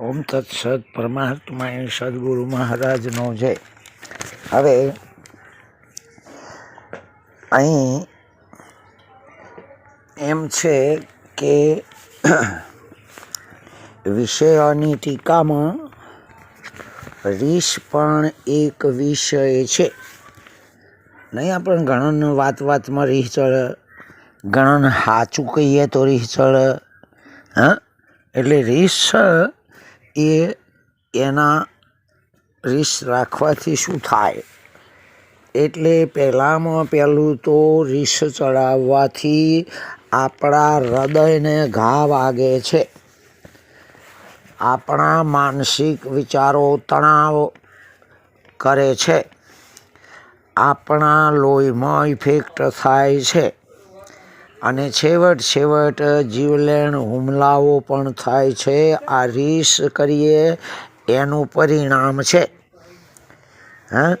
ઓમ તત્સદ પરમાત્માએ સદગુરુ મહારાજનો જય. હવે અહીં એમ છે કે વિષયોની ટીકામાં રીસ પણ એક વિષય છે. નહીં આપણે ગણન વાત વાતમાં રીસ ચડે ઘણોને સાચું કહીએ તો રીસ ચડે હા? એટલે રીસ એ એના રીસ રાખવાથી શું થાય? એટલે પહેલાંમાં પહેલું તો રીસ ચડાવવાથી આપણા હૃદયને ઘા વાગે છે. આપણા માનસિક વિચારો તણાવ કરે છે. આપણા લોહીમાં ઇફેક્ટ થાય છે. અને છેવટ છેવટ જીવલેણ હુમલાઓ પણ થાય છે આ રીસ કરીએ એનું પરિણામ છે. હા?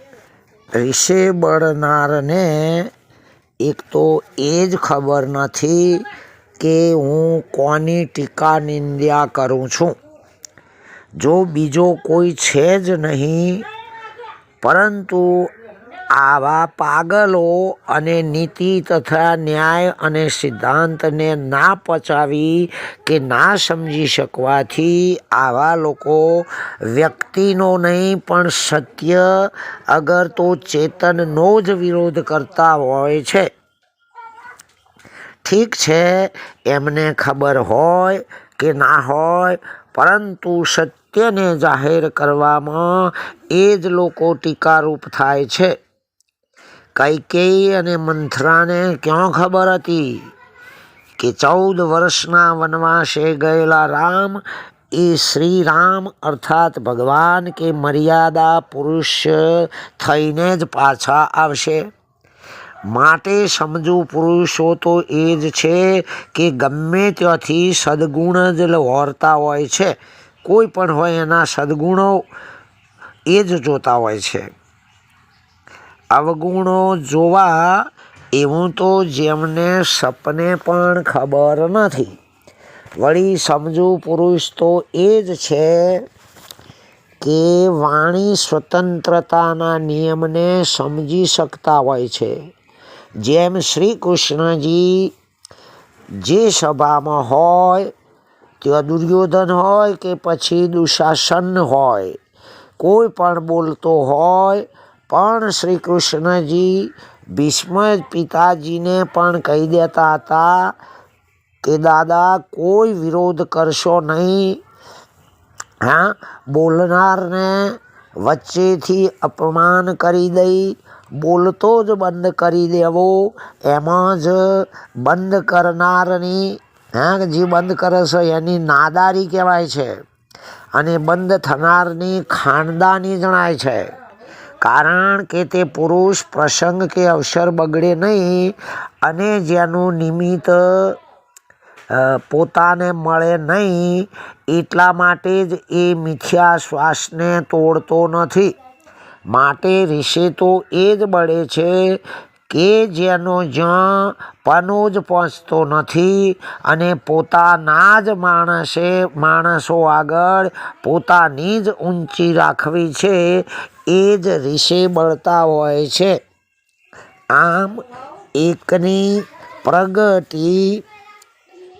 રીસે બળનારને એક તો એ જ ખબર નથી કે હું કોની ટીકા નિંદ્યા કરું છું. જો બીજો કોઈ છે જ નહીં, પરંતુ આવા પાગલો અને નીતિ તથા ન્યાય અને સિદ્ધાંતને ના પચાવી કે ના સમજી શકવાથી આવા લોકો વ્યક્તિનો નહીં, પણ સત્ય અગર તો ચેતનનો જ વિરોધ કરતા હોય છે. ઠીક છે, એમને ખબર હોય કે ના હોય, પરંતુ સત્યને જાહેર કરવામાં એ જ લોકો ટીકારૂપ થાય છે. કૈકેયી અને મંથરાને ક્યાં ખબર હતી કે ચૌદ વર્ષના વનવાસે ગયેલા રામ એ શ્રી રામ અર્થાત ભગવાન કે મર્યાદા પુરુષ થઈને જ પાછા આવશે. માટે સમજુ પુરુષો તો એ જ છે કે ગમે ત્યાંથી સદગુણ જ વહોરતા હોય છે. કોઈ પણ હોય એના સદગુણો એ જ જોતા હોય છે. અવગુણો જોવા એવું તો જેમને સપને પણ ખબર નથી. વળી સમજુ પુરુષ તો એ જ છે કે વાણી સ્વતંત્રતાના નિયમને સમજી શકતા હોય છે. જેમ શ્રી કૃષ્ણજી જે સભામાં હોય, ત્યાં દુર્યોધન હોય કે પછી દુશાસન હોય, કોઈ પણ બોલતો હોય પણ શ્રી કૃષ્ણજી ભીષ્મ પિતાજીને પણ કહી દેતા હતા કે, દાદા, કોઈ વિરોધ કરશો નહીં. હા, બોલનારને વચ્ચેથી અપમાન કરી દઈ, બોલતો જ બંધ કરી દેવો, એમાં જ બંધ કરનારની, હા, જે બંધ કરે એની નાદારી કહેવાય છે અને બંધ થનારની ખાનદાની જણાય છે. કારણ કે તે પુરુષ પ્રસંગ કે અવસર બગડે નહીં અને જેનું નિમિત્ત પોતાને મળે નહીં, એટલા માટે જ એ મિથ્યા શ્વાસને તોડતો નથી. માટે ઋષિ તો એ જ બળે છે કે જેનો જ્યાં પનો જ પહોંચતો નથી અને પોતાના જ માણસે માણસો આગળ પોતાની જ ઊંચી રાખવી છે, એ જ રીષે બળતા હોય છે. આમ એકની પ્રગતિ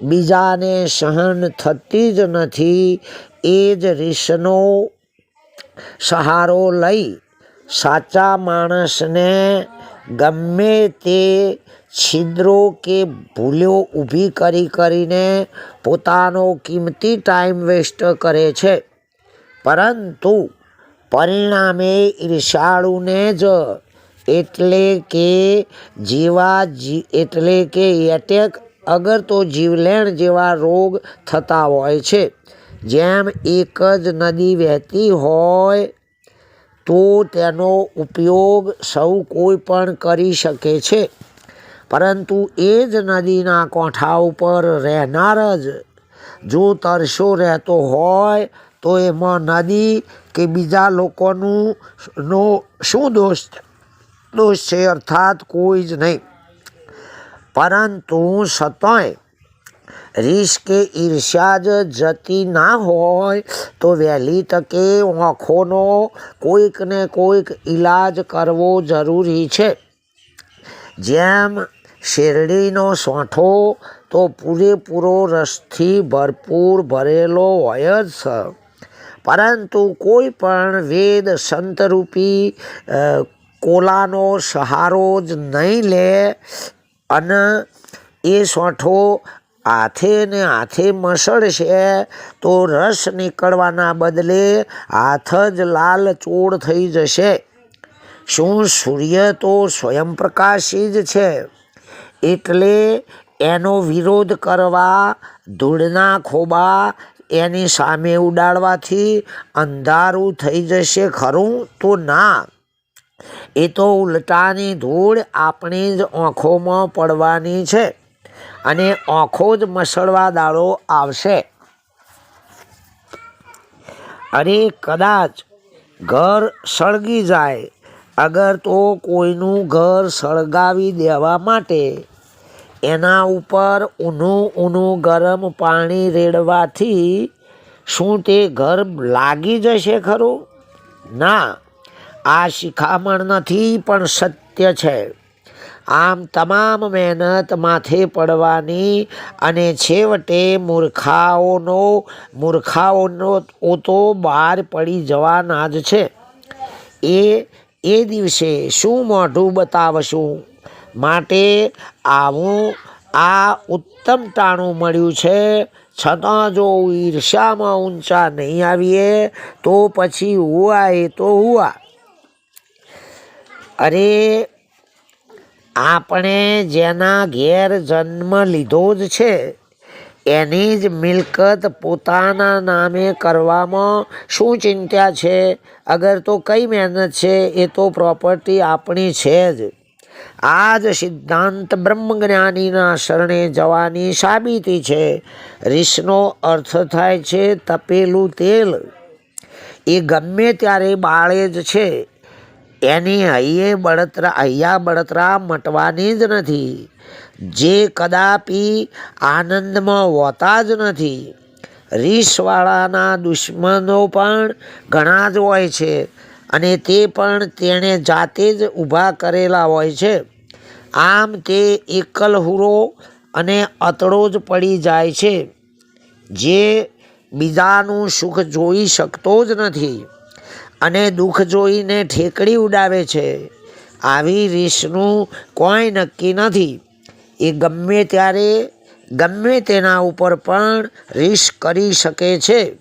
બીજાને સહન થતી જ નથી, એ જ રીસનો સહારો લઈ સાચા માણસને ગમે તે છિદ્રો કે ભૂલો ઊભી કરી કરીને પોતાનો કિંમતી ટાઈમ વેસ્ટ કરે છે. પરંતુ પરિણામે ઈર્ષાળુને જ એટલે કે જીવા એટલે કે એટેક અગર તો જીવલેણ જેવા રોગ થતા હોય છે. જેમ એક જ નદી વહેતી હોય તો તેનો ઉપયોગ સૌ કોઈ પણ કરી શકે છે. પરંતુ એ જ નદીના કોઠા ઉપર રહેનાર જ જો તરસો રહેતો હોય, તો એમાં નદી કે બીજા લોકોનું નો શું દોષ? દોષ છે અર્થાત કોઈ જ નહીં. પરંતુ સતોય રીસ કે ઈર્ષ્યા જ જતી ના હોય તો વહેલી તકે આંખોનો કોઈક ને કોઈક ઈલાજ કરવો જરૂરી છે. જેમ શેરડીનો સોંઠો તો પૂરેપૂરો રસથી ભરપૂર ભરેલો હોય જ છે પરંતુ કોઈ પણ વેદ સંતરૂપી કોલાનો સહારો જ નહીં લે અને એ સોંઠો હાથે ને હાથે મસળશે તો રસ નીકળવાના બદલે હાથ જ લાલ ચોળ થઈ જશે. શું સૂર્ય તો સ્વયં પ્રકાશી જ છે? એટલે એનો વિરોધ કરવા ધૂળના ખોબા એની સામે ઉડાડવાથી અંધારું થઈ જશે ખરું તો ના? એ તો ઉલટાની ધૂળ આપણી જ આંખોમાં પડવાની છે. અને આંખો જ મસળવા દાડો આવશે. અરે કદાચ ઘર સળગી જાય, અગર તો કોઈનું ઘર સળગાવી દેવા માટે એના ઉપર ઊનું ઊનું ગરમ પાણી રેડવાથી શું તે ઘર લાગી જશે ખરું? ના, આ શિખામણ નથી પણ સત્ય છે. આમ તમામ મહેનત માથે પડવાની અને છેવટે મૂર્ખાઓનો મૂર્ખાઓનો તો બહાર પડી જવાના જ છે. એ એ દિવસે શું મોઢું બતાવશું? માટે આવું, આ ઉત્તમ ટાણું મળ્યું છે. છતાં જો ઈર્ષામાં ઊંચા નહીં આવીએ, તો પછી હુઆ એ તો હુઆ. અરે આપણે જેના ઘેર જન્મ લીધો જ છે, એની જ મિલકત પોતાના નામે કરવામાં શું ચિંતા છે? અગર તો કઈ મહેનત છે, એ તો પ્રોપર્ટી આપણી છે જ. આ જ સિદ્ધાંત બ્રહ્મજ્ઞાનીના શરણે જવાની સાબિતી છે. રીસનો અર્થ થાય છે તપેલું તેલ. એ ગમે ત્યારે બાળે જ છે. એની હૈયે બળતરા હૈયા બળતરા મટવાની જ નથી. જે કદાપી આનંદમાં હોતા જ નથી. રીસવાળાના દુશ્મનો પણ ઘણા જ હોય છે અને તે પણ તેણે જાતે જ ઊભા કરેલા હોય છે. આમ તે એકલહુરો અને અતડો જ પડી જાય છે. જે બીજાનું સુખ જોઈ શકતો જ નથી. અને દુઃખ જોઈને ઠેકડી ઉડાવે છે. આવી રીસનું કોઈ નક્કી નથી. એ ગમે ત્યારે, ગમે તેના ઉપર પણ રીસ કરી શકે છે.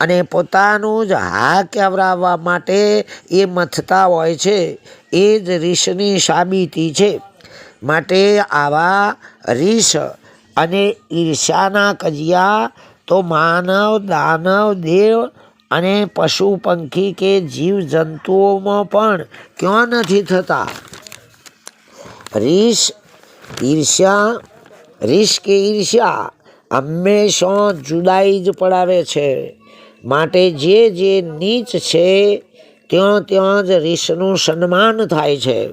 અને પોતાનું જ હા કેવરાવવા માટે એ મથતા હોય છે. એ જ રીસની સાબિતી છે. માટે આવા રીસ અને ઈર્ષ્યાના કજિયા તો માનવ, દાનવ, દેવ અને પશુ પંખી કે જીવજંતુઓમાં પણ ક્યાં નથી થતા? રીસ, ઈર્ષ્યા, રીસ કે ઈર્ષ્યા હંમેશા જુદાઈ જ પડાવે છે. માટે જે જે નીચ છે, ત્યાં ત્યાં જ રીસનું સન્માન થાય છે.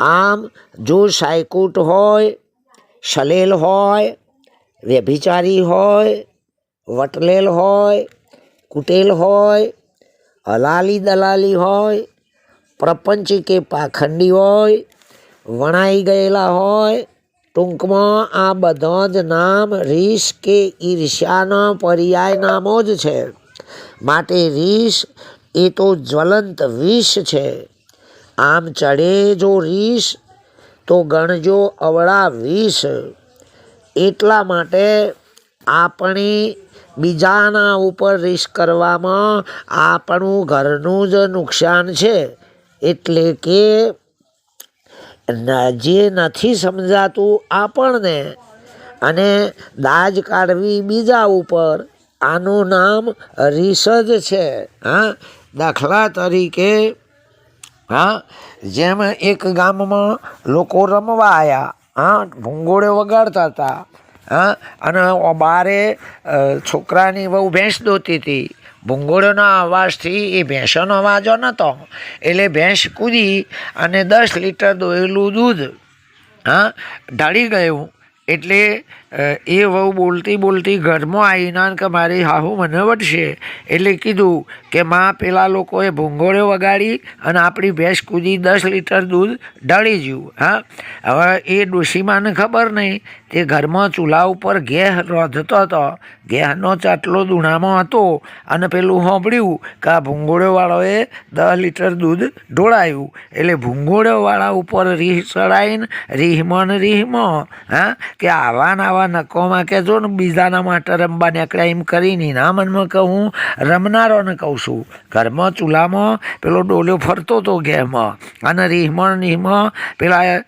આમ, જો સાયકુટ હોય સલેલ હોય, વ્યભિચારી હોય, વટલેલ હોય કુટેલ હોય, હલાલી દલાલી હોય, પ્રપંચી કે પાખંડી હોય, વણાઈ ગયેલા હોય, ટૂંકમાં આ બધા જ નામ રીસ કે ઈર્ષ્યાના પર્યાય નામો જ છે. માટે રીસ એ તો જ્વલંત વિષ છે. આમ ચડે જો રીસ, તો ગણજો અવળા વિષ. એટલા માટે આપણી બીજાના ઉપર રીસ કરવામાં આપણું ઘરનું જ નુકસાન છે. એટલે કે જે નથી સમજાતું આપણને અને દાજ કાઢવી બીજા ઉપર, આનું નામ રીસ જ છે. હા, દાખલા તરીકે, હા, જેમ એક ગામમાં લોકો રમવા આવ્યા હા, ભૂંગોળે વગાડતા હતા અને બારે છોકરાની બહુ ભેંસ દોતી હતી. ભૂંગોળોના અવાજથી એ ભેંસોનો અવાજો નહોતો એટલે ભેંસ કૂદી અને દસ લીટર દોયેલું દૂધ, હા, ઢળી ગયું. એટલે એ વહુ બોલતી બોલતી ઘરમાં આવીને કે મારી હાહુ મને વટશે. એટલે કીધું કે માં, પેલા લોકોએ ભૂંગોળો વગાડી અને આપણી ભેંસ કૂદી દસ લીટર દૂધ ઢળી ગયું, હા. હવે એ ડોશીમાને ખબર નહીં. તે ઘરમાં ચૂલા ઉપર ઘેહ રોધતો હતો. ઘેહનો ચાટલો દૂણામાં હતો અને પેલું સાંભળ્યું કે આ ભૂંગોળોવાળોએ દસ લીટર દૂધ ઢોળાયું. એટલે ભૂંગોળોવાળા ઉપર રીહ ચડાવીને રીહમાં ને રીહમાં, હા, કે આવા ને આવા નકોમાં કે જો ને બીજાના માટે રમવા નીકળ્યા એમ કરીને. ના મનમાં કહું રમનારોને કહું છું. ઘરમાં ચૂલામાં પેલો ડોલ્યો ફરતો હતો ગેમાં અને રીહમાં ને રીહમાં પેલા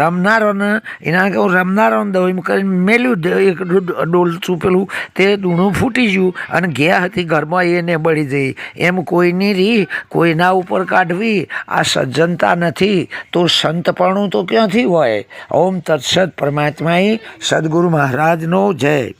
રમનારોને એના કહું રમનારોને દઉં કરીને મેલ્યું એક ડોલચું પેલું તે દૂણું ફૂટી ગયું અને ગયા હતી ઘરમાં એને બળી જઈ. એમ કોઈની રી કોઈના ઉપર કાઢવી. આ સજ્જનતા નથી, તો સંતપણું તો ક્યાંથી હોય? ઓમ તત્સદ પરમાત્માએ સદગુરુ મહારાજનો જય.